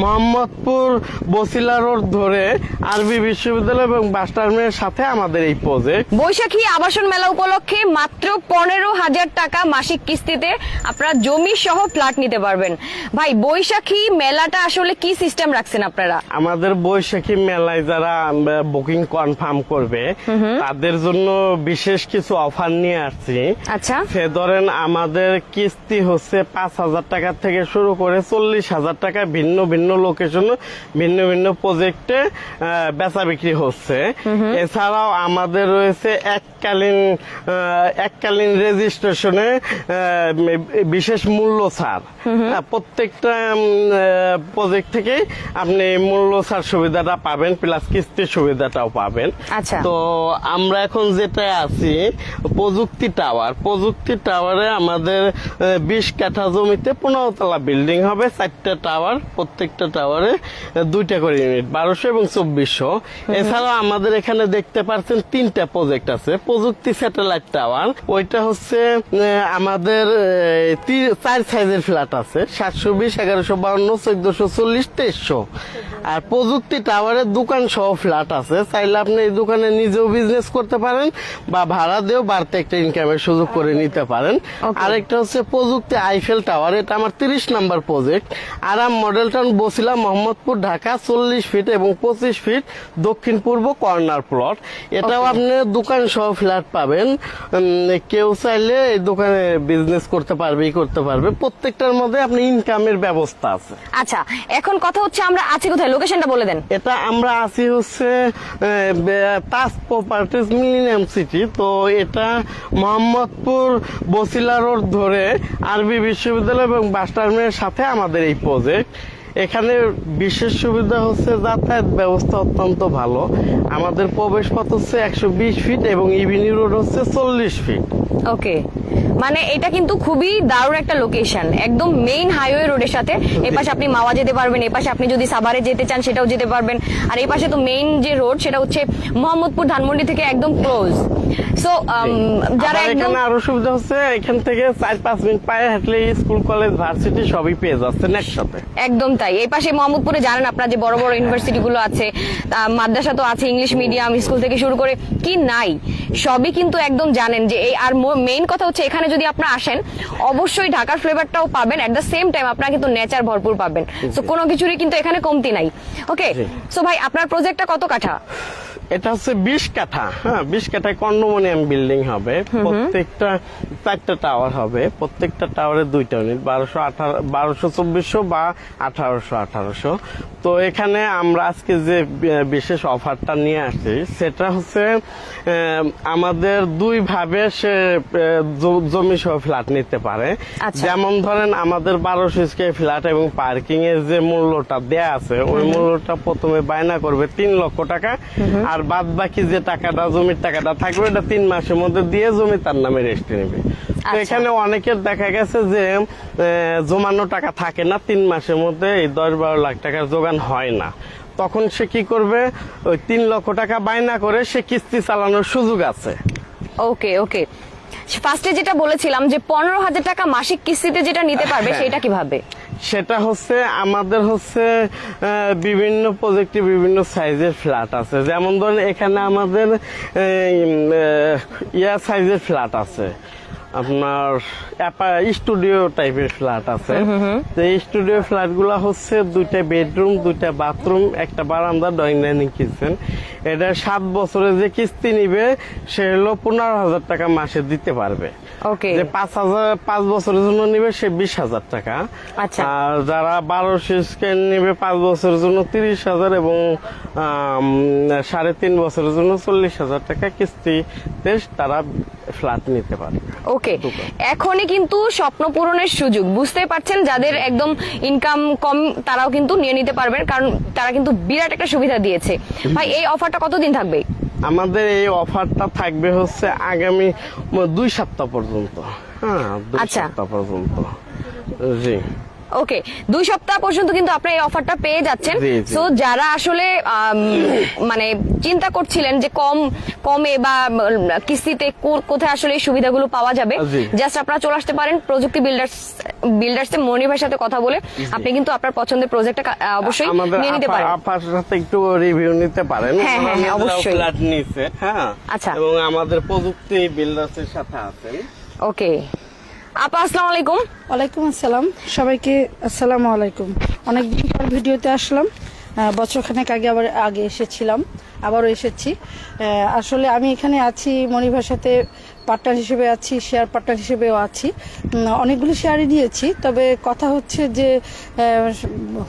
Mohammadpur Basila road ধরে আরবি বিশ্ববিদ্যালয় এবং বাস টার্মিনালের সাথে আমাদের এই প্রজেক্ট বৈশাখী আবাসন মেলা উপলক্ষে মাত্র পনেরো হাজার টাকা মাসিক কিস্তিতে আপনারা জমি সহ ফ্ল্যাট নিতে পারবেন। ভাই বৈশাখী মেলাটা আসলে কি সিস্টেম রাখছেন আপনারা? আমাদের বৈশাখী মেলায় যারা বুকিং কনফার্ম করবে তাদের জন্য বিশেষ কিছু অফার নিয়ে আসছি। আচ্ছা। সে ধরেন আমাদের কিস্তি হচ্ছে পাঁচ হাজার টাকা থেকে শুরু করে চল্লিশ হাজার টাকা ভিন্ন ভিন্ন লোকেশন ভিন্ন ভিন্ন প্রজেক্টে বেচা বিক্রি হচ্ছে। এছাড়াও আমাদের রয়েছে এককালীন এককালীন রেজিস্ট্রেশনে বিশেষ মূল্য ছাড়। প্রত্যেকটা প্রজেক্ট থেকে আপনি মূল্য ছাড় সুবিধাটা পাবেন প্লাস কিস্তির সুবিধাটাও পাবেন। আচ্ছা। তো আমরা এখন যেটা আছি প্রযুক্তি টাওয়ার। প্রযুক্তি টাওয়ারে আমাদের বিশ কাঠা জমিতে পনেরো তলা বিল্ডিং হবে চারটা টাওয়ার প্রত্যেকটা টাওয়ারে দুইটা করে ইউনিট বারোশো এবং চব্বিশশো। এছাড়াও আমাদের এখানে দেখতে পাচ্ছেন তিনটা প্রজেক্ট আছে প্রযুক্তি স্যাটেলাইট টাওয়ার ওইটা হচ্ছে আমাদের চার সাইজের ফ্ল্যাট আছে সাতশো বিশ এগারোশো বাউন্ন চোদ্দশো চল্লিশ তেইশশো। আর প্রযুক্তি টাওয়ারের দোকান সহ ফ্ল্যাট আছে চাইলে আপনি এই দোকানে নিজেও বিজনেস করতে পারেন বা ভাড়া দিয়েও বাড়তে একটা ইনকামের সুযোগ করে নিতে পারেন. আরেকটা হচ্ছে প্রযুক্তি আইফেল টাওয়ার এটা আমার তিরিশ নাম্বার প্রজেক্ট আরাম মডেল টাউন বসিলা মোহাম্মদপুর ঢাকা চল্লিশ ফিট এবং পঁচিশ ফিট দক্ষিণ পূর্ব কর্নার প্লট এটাও আপনি দোকান সহ ফ্ল্যাট পাবেন। কেউ চাইলে এই দোকানে বিজনেস করতে পারবে করতে পারবে। প্রত্যেকটার মধ্যে আপনি ইনকামের ব্যবস্থা আছে। আচ্ছা এখন কথা হচ্ছে আমরা আছি কোথায়? লোকেশনটা বলে দেন। এটা আমরা আছি হচ্ছে তাজ প্রপার্টিজ মিলিনিয়াম সিটি তো এটা মোহাম্মদপুর বসিলা রোড ধরে আরবি বিশ্ববিদ্যালয় এবং বাস টার্মিনালের সাথে আমাদের এই প্রজেক্ট এখানে বিশেষ সুবিধা হচ্ছে যাতায়াত ব্যবস্থা অত্যন্ত ভালো। আমাদের প্রবেশ পথ হচ্ছে একশো বিশ ফিট এবং ইভিনিং রোড হচ্ছে চল্লিশ ফিট ওকে মানে এটা কিন্তু খুবই দারুণ একটা লোকেশন একদম মেইন হাইওয়ে রোডের সাথে। এই পাশে আপনি মাওয়া যেতে পারবেন এই পাশে আপনি যদি সাভারে যেতে চান সেটাও যেতে পারবেন। আর এই পাশে তো মেইন যে রোড সেটা হচ্ছে মোহাম্মদপুর ধানমন্ডি থেকে একদম ক্লোজ সো যারা এখানে আরও সুবিধা হচ্ছে এখান থেকে চার পাঁচ মিনিট পায়ে হাঁটলে স্কুল কলেজ ভার্সিটি সবই পেয়ে যাচ্ছেন একসাথে। একদম তাই। এই পাশে মোহাম্মদপুরে জানেন আপনারা যে বড় বড় ইউনিভার্সিটি গুলো আছে মাদ্রাসা তো আছে ইংলিশ মিডিয়াম স্কুল থেকে শুরু করে কি নাই সবই কিন্তু একদম জানেন যে এই আর মেইন কথা হচ্ছে এখানে যদি আপনারা আসেন অবশ্যই ঢাকার ফ্লেভারটাও পাবেন। এট দ্য সেম টাইম আপনারা কিন্তু নেচার ভরপুর পাবেন। তো কোনো কিছুরই কিন্তু এখানে কমতি নাই। ওকে সো ভাই আপনার প্রজেক্টটা কত কাঠা? এটা হচ্ছে বিশ কাঠা। হ্যাঁ বিশ কাঠায় কন্ডোমোনিয়াম বিল্ডিং হবে। প্রত্যেকটা চারটা টাওয়ার হবে। প্রত্যেকটা টাওয়ারে দুইটা ইউনিট বারোশো আঠারো বারোশো চব্বিশশো বা আঠারোশো আঠারোশো। তো এখানে আমরা আজকে যে বিশেষ অফারটা নিয়ে আসছি সেটা হচ্ছে আমাদের দুই ভাবে সে জমি সহ ফ্ল্যাট নিতে পারে আচ্ছা। যেমন ধরেন আমাদের বারোশো স্কোয়ার ফ্ল্যাট এবং পার্কিং এর যে মূল্যটা দেয়া আছে ওই মূল্যটা প্রথমে বায়না করবে তিন লক্ষ টাকা আর বাদ বাকি যে টাকাটা জমির টাকাটা থাকবে এটা তিন মাসের মধ্যে দিয়ে জমি তার নামে রেস্টে নেবে। এখানে অনেকের দেখা গেছে যে জমানো টাকা থাকে না তিন মাসের মধ্যে এই দশ বারো লাখ টাকার যোগান হয় না। তখন সে কি করবে? ওই তিন লক্ষ টাকা বায়না করে সে কিস্তি চালানোর সুযোগ আছে। ওকে ওকে। ফার্স্টে যেটা বলেছিলাম যে পনেরো হাজার টাকা মাসিক কিস্তিতে যেটা নিতে পারবে হ্যাঁ। সেটা কীভাবে? সেটা হচ্ছে আমাদের হচ্ছে বিভিন্ন প্রজেক্টে বিভিন্ন সাইজের ফ্ল্যাট আছে। যেমন ধরেন এখানে আমাদের ইয়া সাইজের ফ্ল্যাট আছে। আপনার স্টুডিও টাইপের ফ্ল্যাট আছে। তো এই স্টুডিও ফ্ল্যাটগুলা হচ্ছে দুইটা বেডরুম দুইটা বাথরুম একটা বারান্দা ডাইনিং কিচেন এটা সাত বছরে যে কিস্তি নিবে সে হলো পনেরো হাজার টাকা মাসে দিতে পারবে। ওকে। যে পাঁচ হাজার পাঁচ বছরের জন্য নিবে সে বিশ হাজার টাকা। আচ্ছা। আর যারা বারোশো স্কেল নিবে পাঁচ বছরের জন্য তিরিশ হাজার এবং সাড়ে তিন বছরের জন্য চল্লিশ হাজার টাকা কিস্তিতে তারা ফ্ল্যাট নিতে পারে ওকে এখনই কিন্তু স্বপ্ন পূরণের সুযোগ। বুঝতে পারছেন যাদের একদম ইনকাম কম তারাও কিন্তু নিয়ে নিতে পারবেন কারণ তারা কিন্তু বিরাট একটা সুবিধা দিয়েছে। ভাই এই অফারটা কতদিন থাকবে? আমাদের এই অফারটা থাকবে হচ্ছে আগামী দুই সপ্তাহ পর্যন্ত। হ্যাঁ দুই আচ্ছা। সপ্তাহ পর্যন্ত। জি। ওকে দুই সপ্তাহ পর্যন্ত কিন্তু আপনারা এই অফারটা পেয়ে যাচ্ছেন। সো যারা আসলে মানে চিন্তা করছিলেন যে কম কমে বা কিস্তিতে কোথায় আসলে এই সুবিধাগুলো পাওয়া যাবে জাস্ট আপনারা চলে আসতে পারেন প্রযুক্তি বিল্ডার্স বিল্ডার্সে মনিবের সাথে কথা বলে। আপনি কিন্তু আপনার পছন্দের প্রজেক্টটা অবশ্যই নিয়ে নিতে পারেন। আপার সাথে একটু রিভিউ নিতে পারেন। হ্যাঁ, হ্যাঁ, অবশ্যই। ফ্ল্যাট নিচ্ছে হ্যাঁ। আচ্ছা। এবং আমাদের প্রযুক্তি বিল্ডার্সের সাথে আছেন। ওকে আপা, আসসালামু আলাইকুম। ওয়ালাইকুম আসসালাম। সবাইকে আসসালামু আলাইকুম। অনেকদিন পর ভিডিওতে আসলাম। বছরখানেক আগে আবার আগে এসেছিলাম। আবারও এসেছি। আসলে আমি এখানে আছি মনিভার সাথে পার্টনার হিসেবে আছি শেয়ার পার্টনার হিসেবেও আছি। অনেকগুলি শেয়ারই নিয়েছি তবে কথা হচ্ছে যে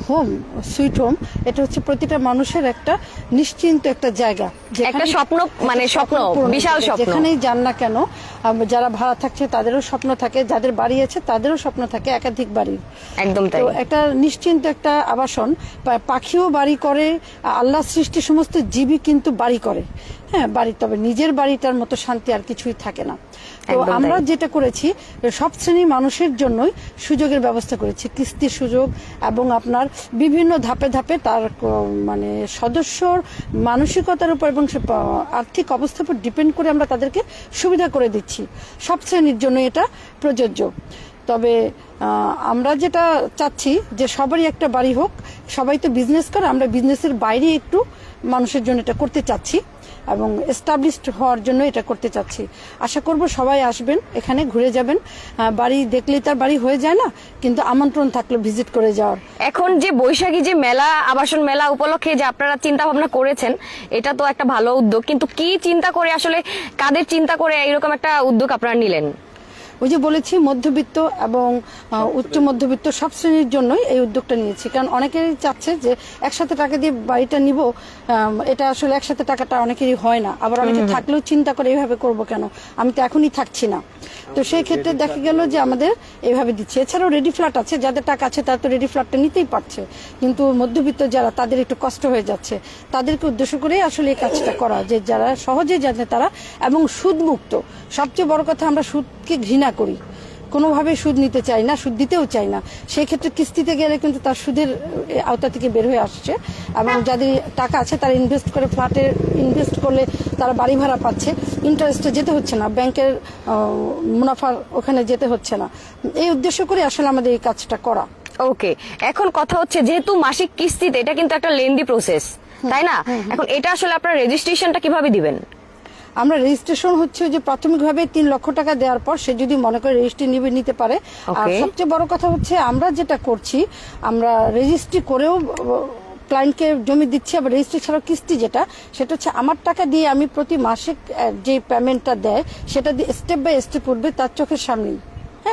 হোম সুইট হোম এটা হচ্ছে প্রতিটা মানুষের একটা নিশ্চিন্ত একটা জায়গা। একটা স্বপ্ন মানে স্বপ্ন বিশাল স্বপ্ন। যেখানেই যান না কেন যারা ভাড়া থাকছে তাদেরও স্বপ্ন থাকে যাদের বাড়ি আছে তাদেরও স্বপ্ন থাকে একাধিক বাড়ির। একদম তাই। তো একটা নিশ্চিন্ত একটা আবাসন পাখিও বাড়ি করে আল্লাহ সৃষ্টি সমস্ত জীবই কিন্তু বাড়ি করে। হ্যাঁ বাড়ি তবে নিজের বাড়িটার মতো শান্তি আর কিছুই থাকে না। তো আমরা যেটা করেছি সব শ্রেণির মানুষের জন্যই সুযোগের ব্যবস্থা করেছি। কিস্তির সুযোগ এবং আপনার বিভিন্ন ধাপে ধাপে তার মানে সদস্যর মানসিকতার উপর এবং আর্থিক অবস্থার উপর ডিপেন্ড করে আমরা তাদেরকে সুবিধা করে দিচ্ছি। সব শ্রেণির জন্য এটা প্রযোজ্য। তবে আমরা যেটা চাচ্ছি যে সবারই একটা বাড়ি হোক সবাই তো বিজনেস করে আমরা বিজনেসের বাইরে একটু মানুষের জন্য এটা করতে চাচ্ছি। এবং এস্টাবলিশড হওয়ার জন্য এটা করতে চাচ্ছি। আশা করব সবাই আসবেন, এখানে ঘুরে যাবেন। বাড়ি দেখলেই তার বাড়ি হয়ে যায় না, কিন্তু আমন্ত্রণ থাকলে ভিজিট করে যাওয়ার। এখন যে বৈশাখী যে মেলা, আবাসন মেলা উপলক্ষে যে আপনারা চিন্তা ভাবনা করেছেন, এটা তো একটা ভালো উদ্যোগ। কিন্তু কি চিন্তা করে, আসলে কাদের চিন্তা করে এরকম একটা উদ্যোগ আপনারা নিলেন? ওই যে বলেছি মধ্যবিত্ত এবং উচ্চ মধ্যবিত্ত সব শ্রেণির জন্যই এই উদ্যোগটা নিয়েছি। কারণ অনেকেরই চাচ্ছে যে একসাথে টাকা দিয়ে বাড়িটা নিব এটা আসলে একসাথে টাকাটা অনেকেরই হয় না। আবার অনেকে থাকলেও চিন্তা করে এইভাবে করব কেন? আমি তো এখনই থাকছি না। তো সেই ক্ষেত্রে দেখা গেল যে আমাদের এইভাবে দিচ্ছে। এছাড়াও রেডি ফ্ল্যাট আছে যাদের টাকা আছে তারা তো রেডি ফ্ল্যাটটা নিতেই পারছে। কিন্তু মধ্যবিত্ত যারা তাদের একটু কষ্ট হয়ে যাচ্ছে। তাদেরকে উদ্দেশ্য করেই আসলে এই কাজটা করা যে যারা সহজে জানে তারা এবং সুদমুক্ত। সবচেয়ে বড় কথা আমরা সুদকে ঘৃণা করি। কোনোভাবে সুদ নিতে চাই না সুদ দিতেও চাই না। সেই ক্ষেত্রে কিস্তিতে গেলে কিন্তু তার সুদের আওতা থেকে বের হয়ে আসছে। এবং যাদের টাকা আছে তারা ইনভেস্ট করে ফ্ল্যাটে ইনভেস্ট করলে তারা বাড়ি ভাড়া পাচ্ছে। ইন্টারেস্টে যেতে হচ্ছে না ব্যাংকের মুনাফার ওখানে যেতে হচ্ছে না। এই উদ্দেশ্য করে আসলে আমাদের এই কাজটা করা। ওকে এখন কথা হচ্ছে যেহেতু মাসিক কিস্তিতে এটা কিন্তু একটা লেন্দি প্রসেস তাই না? এখন এটা আসলে আপনার রেজিস্ট্রেশনটা কীভাবে দিবেন? আমরা রেজিস্ট্রেশন হচ্ছে যে প্রাথমিকভাবে তিন লক্ষ টাকা দেওয়ার পর সে যদি মনে করে রেজিস্ট্রি নিবে নিতে পারে। আর সবচেয়ে বড় কথা হচ্ছে আমরা যেটা করছি আমরা রেজিস্ট্রি করেও ক্লায়েন্টকে জমি দিচ্ছি আবার রেজিস্ট্রি ছাড়াও কিস্তি যেটা সেটা হচ্ছে আমার টাকা দিয়ে আমি প্রতি মাসে যে পেমেন্টটা দেয় সেটা দিয়ে স্টেপ বাই স্টেপ উঠবে তার চোখের সামনেই।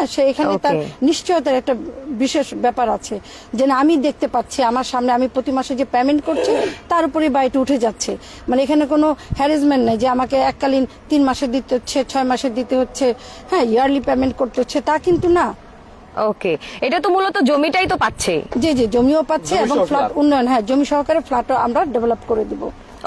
হ্যাঁ সে এখানে তার. নিশ্চয়তার একটা বিশেষ ব্যাপার আছে। যে না আমি দেখতে পাচ্ছি আমার সামনে আমি প্রতি মাসে যে পেমেন্ট করছি তার উপরে বাড়িটা উঠে যাচ্ছে। মানে এখানে কোনো হ্যারেসমেন্ট নেই যে আমাকে এককালীন তিন মাসে দিতে হচ্ছে ছয় মাসে দিতে হচ্ছে হ্যাঁ ইয়ারলি পেমেন্ট করতে হচ্ছে তা কিন্তু না। ওকে এটা তো মূলত জমিটাই তো পাচ্ছে। যে যে জমিও পাচ্ছে এবং ফ্ল্যাট উন্নয়ন হ্যাঁ জমি সহকারে ফ্ল্যাটও আমরা ডেভেলপ করে দিব।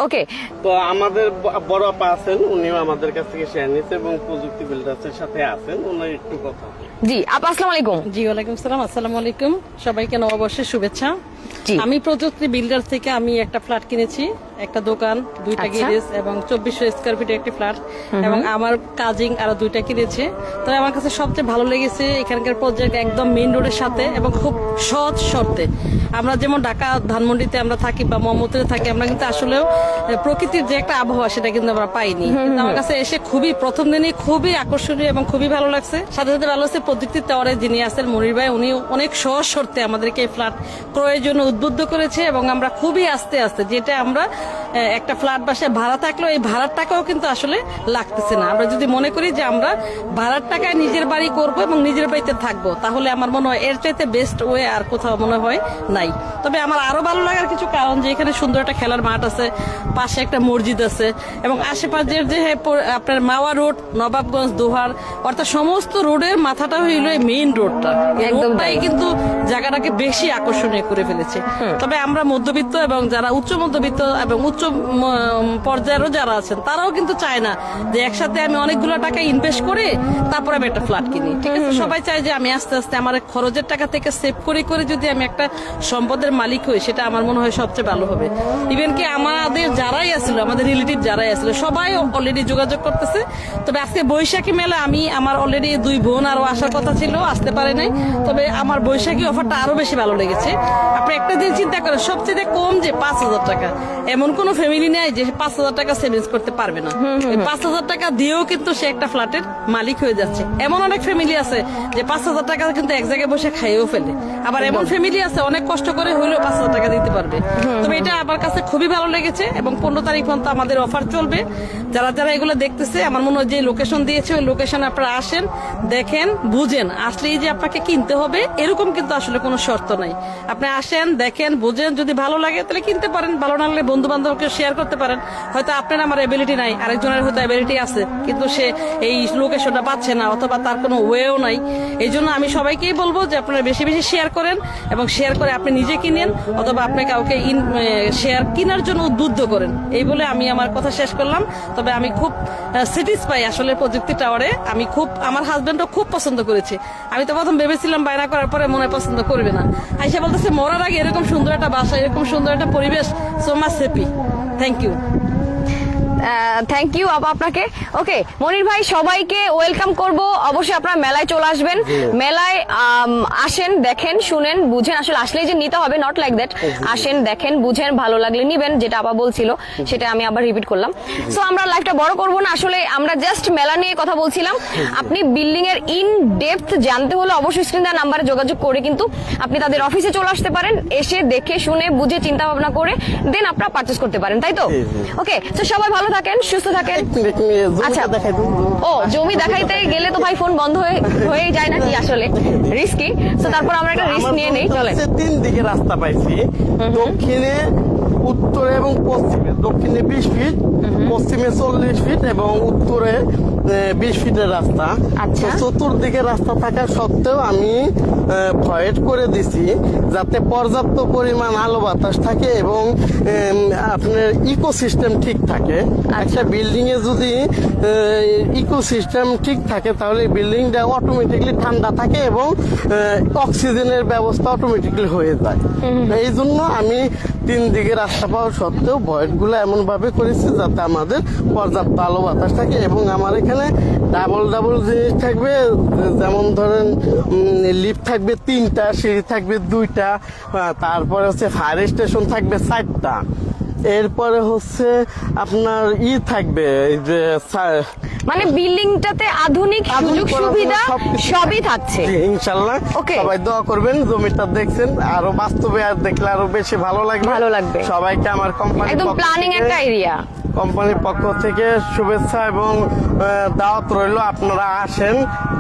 ওকে তো আমাদের বড় আপা আছেন উনিও আমাদের কাছ থেকে শেয়ার নিচ্ছে এবং প্রযুক্তি বিল্ডার্সের সাথে আছেন ওনার একটু কথা জি আপা আসসালামু আলাইকুম। জি ওয়ালাইকুম সালাম আসসালামু আলাইকুম। সবাইকে নববর্ষের শুভেচ্ছা। আমি প্রযুক্তি বিল্ডার থেকে আমি একটা ফ্ল্যাট কিনেছি। একটা দোকান দুইটা আচ্ছা। গ্যারেজ এবং চব্বিশশো স্কোয়ার ফিটের একটি ফ্ল্যাট এবং আমার কাজিং আরও দুইটা কিনেছে। তো আমার কাছে সবচেয়ে ভালো লেগেছে এখানকার প্রজেক্ট একদম মেইন রোডের সাথে এবং খুব সহজ শর্তে। আমরা যেমন ঢাকা ধানমন্ডিতে আমরা থাকি বা মোহাম্মদপুরে থাকি আমরা কিন্তু আসলেও প্রকৃতির যে একটা আবহাওয়া সেটা কিন্তু আমরা পাইনি। কিন্তু আমার কাছে এসে খুবই প্রথম দিনই খুবই আকর্ষণীয় এবং খুবই ভালো লাগছে। সাথে সাথে ভালো লাগছে প্রযুক্তির টাওয়ারে যিনি আছেন মনির ভাই উনি অনেক সহজ শর্তে আমাদেরকে এই ফ্ল্যাট ক্রয়ের জন্য উদ্বুদ্ধ করেছে এবং আমরা খুবই আস্তে আস্তে যেটা আমরা একটা ফ্ল্যাট বাসায় ভাড়া থাকলেও এই ভাড়ার টাকাও কিন্তু আসলে লাগতেছে না। আমরা যদি মনে করি যে আমরা ভাড়ার টাকায় নিজের বাড়ি করব এবং নিজের বাড়িতে থাকব তাহলে আমার মনে হয় এর চাইতে বেস্ট ওয়ে আর কোথাও মনে হয় নাই। তবে আমার আরও ভালো লাগার কিছু কারণ যে এখানে সুন্দর একটা খেলার মাঠ আছে পাশে একটা মসজিদ আছে এবং আশেপাশের যে আপনার মাওয়া রোড নবাবগঞ্জ দোহার অর্থাৎ সমস্ত রোডের মাথাটা হইল এই মেইন রোডটা রোডটাই কিন্তু জায়গাটাকে বেশি আকর্ষণীয় করে ফেলেছে। তবে আমরা মধ্যবিত্ত এবং যারা উচ্চ মধ্যবিত্ত এবং উচ্চ পর্যায়েরও যারা আছেন তারাও কিন্তু চায় না যে একসাথে আমি অনেকগুলো টাকা ইনভেস্ট করে তারপর আমি একটা ফ্ল্যাট কিনি। ঠিক আছে? সবাই চায় যে আমি আস্তে আস্তে আমার খরচের টাকা থেকে সেভ করে করে যদি আমি একটা সম্পদের মালিক হই সেটা আমার মনে হয় সবচেয়ে ভালো হবে। ইভেন কি আমাদের যারাই আসলো আমাদের রিলেটিভ যারাই আসলো সবাই অলরেডি যোগাযোগ করতেছে। তবে আজকে বৈশাখী মেলা আমি আমার অলরেডি দুই বোন আরও আসার কথা ছিল আসতে পারে নাই। তবে আমার বৈশাখী অফারটা আরও বেশি ভালো লেগেছে। আপনি একটা দিন চিন্তা করেন সবচেয়ে কম যে পাঁচ হাজার টাকা। এমন কোন ফ্যামিলি নেই যে পাঁচ হাজার টাকা সেভিংস করতে পারবে না। পাঁচ হাজার টাকা দিয়েও কিন্তু সে একটা ফ্ল্যাটের মালিক হয়ে যাচ্ছে। এমন অনেক ফ্যামিলি আছে যে পাঁচ হাজার টাকা কিন্তু এক জায়গায় বসে খাইয়েও ফেলে। আবার এমন ফ্যামিলি আছে অনেক কষ্ট করে হইলেও পাঁচ হাজার টাকা দিতে পারবে। তবে এটা আমার কাছে খুবই ভালো লেগেছে এবং পনেরো তারিখ পর্যন্ত আমাদের অফার চলবে। যারা যারা এগুলো দেখতেছে আমার মনে হয় যে লোকেশন দিয়েছে ওই লোকেশনে আপনারা আসেন দেখেন বুঝেন। আসলেই যে আপনাকে কিনতে হবে এরকম কিন্তু আসলে কোনো শর্ত নাই। আপনি আসেন দেখেন বুঝেন যদি ভালো লাগে তাহলে কিনতে পারেন ভালো না লাগলে বন্ধু বান্ধবকে শেয়ার করতে পারেন। হয়তো আপনার আমার এবিলিটি নাই, আরেকজনের হয়তো অ্যাবিলিটি আছে, কিন্তু সে এই লোকেশনটা পাচ্ছে না, অথবা তার কোনো ওয়েও নাই। এই জন্য আমি সবাইকেই বলব যে আপনারা বেশি বেশি শেয়ার করেন এবং শেয়ার করে আপনি নিজে কিনেন, অথবা আপনি কাউকে শেয়ার কেনার জন্য উদ্বুদ্ধ করেন। এই বলে আমি আমার কথা শেষ করলাম। তবে আমি খুব স্যাটিসফাই আসলে প্রযুক্তি টাওয়ারে। আমি খুব, আমার হাজবেন্ডও খুব পছন্দ করেছে। আমি তো প্রথম ভেবেছিলাম বায়না করার পরে মনে পছন্দ করবে না। আইসা বলতেছে, মরার আগে এরকম সুন্দর একটা বাসা, এরকম সুন্দর একটা পরিবেশ so much happy thank you thank you আপা আপনাকে। ওকে মনির ভাই সবাইকে ওয়েলকাম করব। অবশ্যই আপনারা মেলায় চলে আসবেন। মেলায় আসেন দেখেন শুনেন বুঝেন। আসলে আসলেই যে নিতে হবে নট লাইক দ্যাট আসেন দেখেন বুঝেন ভালো লাগলে নিবেন যেটা আপা বলছিল সেটা আমি আবার রিপিট করলাম। সো আমরা লাইফটা বড় করব না। আসলে আমরা জাস্ট মেলা নিয়ে কথা বলছিলাম। আপনি বিল্ডিং এর ইন ডেপথ জানতে হলে অবশ্যই স্ক্রিন দেওয়া নাম্বারে যোগাযোগ করে কিন্তু আপনি তাদের অফিসে চলে আসতে পারেন। এসে দেখে শুনে বুঝে চিন্তা ভাবনা করে দেন আপনারা পারচেস করতে পারেন তাই তো। ওকে তো সবাই ভালো থাকেন সুস্থ থাকেন? আচ্ছা। ও জমি দেখাইতে গেলে তো ভাই ফোন বন্ধ হয়ে হয়ে যায় নাকি আসলে? রিস্কি তো তারপর আমরা একটা রিস্ক নিয়ে নেই চলে তিন দিকে রাস্তা পাইছি। দক্ষিণে উত্তরে এবং পশ্চিমে। দক্ষিণে বিশ ফিট পশ্চিমে চল্লিশ ফিট এবং উত্তরে বিশ ফিটের রাস্তা আচ্ছা। চতুর্দিকে রাস্তা থাকা সত্ত্বেও আমি ভয়েড করে দিছি যাতে পর্যাপ্ত পরিমাণ আলো বাতাস থাকে এবং আপনার ইকোসিস্টেম ঠিক থাকে আচ্ছা। একটা বিল্ডিং এ যদি ইকোসিস্টেম ঠিক থাকে তাহলে বিল্ডিংটা অটোমেটিকলি ঠান্ডা থাকে এবং অক্সিজেনের ব্যবস্থা অটোমেটিকলি হয়ে যায় এই জন্য আমি তিন দিকে রাস্তা পাওয়া সত্ত্বেও ভয়েডগুলো এমন ভাবে করেছি যাতে আমাদের পর্যাপ্ত আলো বাতাস থাকে এবং আমার এখানে ডাবল ডাবল জিনিস থাকবে, যেমন ধরেন লিফট থাকবে তিনটা, সিঁড়ি থাকবে দুইটা তারপর তারপরে হচ্ছে ফায়ার স্টেশন থাকবে চারটা। এরপরে হচ্ছে আপনার ই থাকবে এই যে মানে বিল্ডিংটাতে আধুনিক সুযোগ সুবিধা সবই থাকছে। ইনশাল্লাহ। Okay. সবাই দোয়া করবেন জমিটা দেখছেন আরও বাস্তবে আর দেখলে আরও বেশি ভালো লাগবে। ভালো লাগবে। সবাইকে আমার কোম্পানি একদম প্ল্যানিং একটা এরিয়া কোম্পানির পক্ষ থেকে শুভেচ্ছা এবং দাওয়াত রইল আপনারা আসেন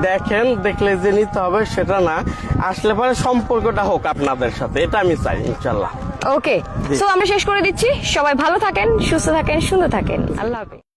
দেখেন দেখলে যে নিতে হবে সেটা না। আসলে পরে সম্পর্কটা হোক আপনাদের সাথে এটা আমি চাই ইনশাল্লাহ। ওকে সো আমরা শেষ করে দিচ্ছি। সবাই ভালো থাকেন সুস্থ থাকেন সুন্দর থাকেন। আল্লাহ হাফেজ।